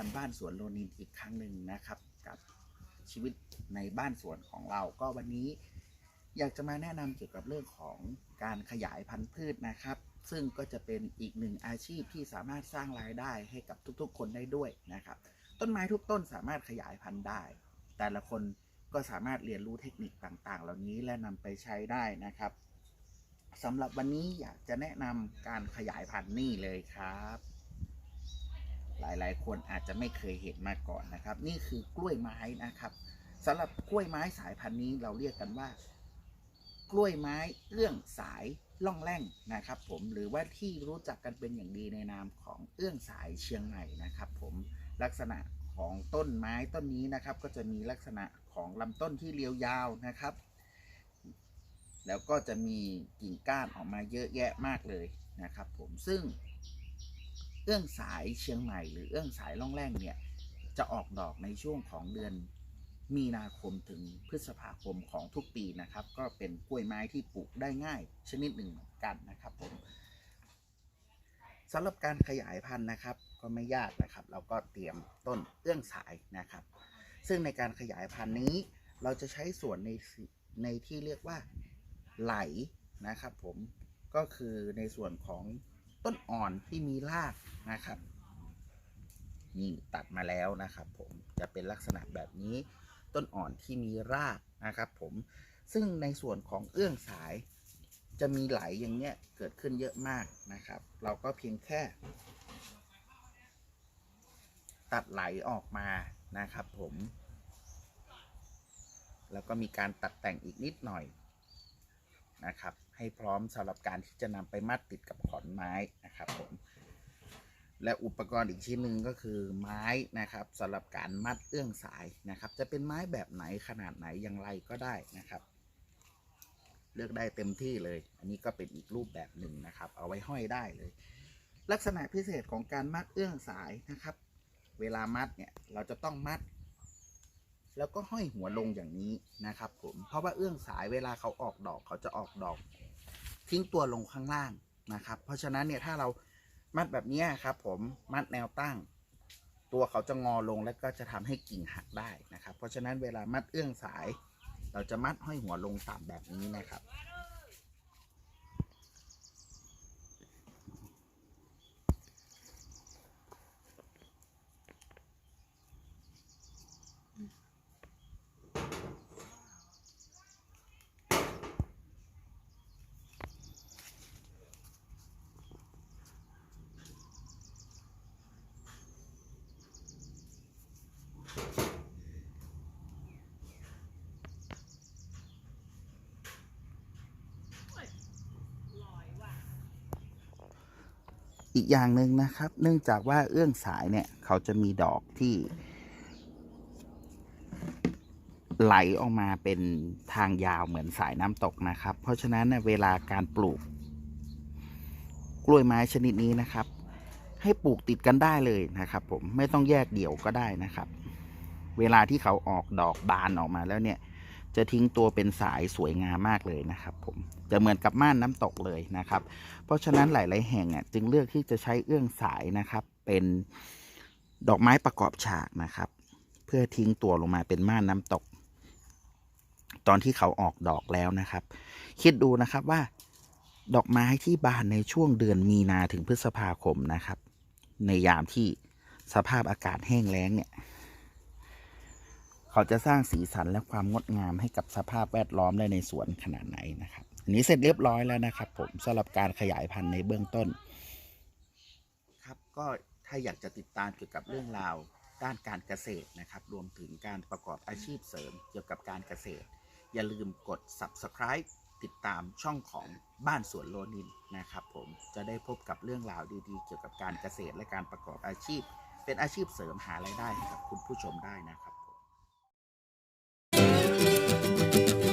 การบ้านสวนโลนินอีกครั้งหนึ่งนะครับ กับชีวิตในบ้านสวนของเรา ก็วันนี้อยากจะมาแนะนำเกี่ยวกับเรื่องของการขยายพันธุ์พืชนะครับ ซึ่งก็จะเป็นอีกหนึ่งอาชีพที่สามารถสร้างรายได้ให้กับทุกๆ คนได้ด้วยนะครับ ต้นไม้ทุกต้นสามารถขยายพันธุ์ได้ แต่ละคนก็สามารถเรียนรู้เทคนิคต่างๆ เหล่านี้และนำไปใช้ได้นะครับสำหรับวันนี้อยากจะแนะนำการขยายพันธุ์นี่เลยครับ ลายๆ คนอาจจะไม่เคยเห็นมาก่อนนะครับ นี่คือกล้วยไม้นะครับสำหรับกล้วยไม้สายพันธุ์นี้เราเรียกกันว่า กล้วยไม้เอื้องสายล่องแร่งนะครับ ผมหรือว่าที่รู้จักกันเป็นอย่างดีในนามของเอื้องสายเชียงใหม่นะครับ ผมลักษณะของต้นไม้ต้นนี้นะครับ ก็จะมีลักษณะของลำต้นที่เรียวยาวนะครับ แล้วก็จะมีกิ่งก้านออกมาเยอะแยะมากเลยนะครับ ผมซึ่ง อื้องสายเชียงใหม่หรือเอื้องสายล่องแร่งเนี่ยจะออกดอกในช่วงของเดือนมีนาคมถึงพฤษภาคมของทุกปีนะครับ ก็เป็นกล้วยไม้ที่ปลูกได้ง่ายชนิดหนึ่งเหมือนกันนะครับผมสำหรับการขยายพันธุ์นะครับ ก็ไม่ยากนะครับ เราก็เตรียมต้นเอื้องสายนะครับ ซึ่งในการขยายพันธุ์นี้ เราจะใช้ส่วนในในที่เรียกว่าไหลนะครับ ผมก็คือในส่วนของ ต้นอ่อนที่มีรากนะครับ นี่ตัดมาแล้วนะครับ ผมจะเป็นลักษณะแบบนี้ ต้นอ่อนที่มีรากนะครับ ผมซึ่งในส่วนของเอื้องสายจะมีไหลอย่างเงี้ยเกิดขึ้นเยอะมากนะครับ เราก็เพียงแค่ ตัดไหลออกมานะครับ ผม แล้วก็มีการตัดแต่งอีกนิดหน่อยนะครับ ให้พร้อมสำหรับการที่จะนำไปมัดติดกับขอนไม้นะครับผมและอุปกรณ์อีกชิ้นหนึ่งก็คือไม้นะครับสำหรับการมัดเอื้องสายนะครับ จะเป็นไม้แบบไหนขนาดไหนอย่างไรก็ได้นะครับ เลือกได้เต็มที่เลย อันนี้ก็เป็นอีกรูปแบบหนึ่งนะครับ เอาไว้ห้อยได้เลย ลักษณะพิเศษของการมัดเอื้องสายนะครับ เวลามัดเนี่ยเราจะต้องมัด แล้วก็ห้อยหัวลงอย่างนี้นะครับ ผมเพราะว่าเอื้องสายเวลาเขาออกดอกเขาจะออกดอก ทิ้งตัวลงข้างล่างนะครับ เพราะฉะนั้นเนี่ยถ้าเรามัดแบบนี้ครับ ผมมัดแนวตั้ง ตัวเขาจะงอลงแล้วก็จะทำให้กิ่งหักได้นะครับ เพราะฉะนั้นเวลามัดเอื้องสาย เราจะมัดห้อยหัวลงต่ำแบบนี้นะครับ อีกอย่างหนึ่งนะครับ เนื่องจากว่าเอื้องสายเนี่ย เขาจะมีดอกที่ ไหลออกมาเป็นทางยาวเหมือนสายน้ำตกนะครับ เพราะฉะนั้นเวลาการปลูก กล้วยไม้ชนิดนี้นะครับ ให้ปลูกติดกันได้เลยนะครับ ผมไม่ต้องแยกเดี่ยวก็ได้นะครับ เวลาที่เขาออกดอกบานออกมาแล้วเนี่ย จะทิ้งตัวเป็นสายสวยงามมากเลยนะครับผมจะเหมือนกับม่านน้ำตกเลยนะครับ เพราะฉะนั้นหลาย ๆ แห่งอะจึงเลือกที่จะใช้เอื้องสายนะครับ เป็นดอกไม้ประกอบฉากนะครับ เพื่อทิ้งตัวลงมาเป็นม่านน้ำตก ตอนที่เขาออกดอกแล้วนะครับ คิดดูนะครับว่าดอกไม้ที่บานในช่วงเดือนมีนาถึงพฤษภาคมนะครับ ในยามที่สภาพอากาศแห้งแล้งเนี่ย เขาจะสร้างสีสันและความงดงามให้กับสภาพแวดล้อมได้ในสวนขนาดไหนนะครับอันนี้เสร็จเรียบร้อยแล้วนะครับ ผมสำหรับการขยายพันธุ์ในเบื้องต้น ครับก็ถ้าอยากจะติดตามเกี่ยวกับเรื่องราวด้านการเกษตรนะครับ รวมถึงการประกอบอาชีพเสริมเกี่ยวกับการเกษตร อย่าลืมกด subscribe ติดตามช่องของบ้านสวนโลนินนะครับ ผมจะได้พบกับเรื่องราวดีๆ เกี่ยวกับการเกษตรและการประกอบอาชีพ เป็นอาชีพเสริมหารายได้ให้กับคุณผู้ชมได้นะครับ thank you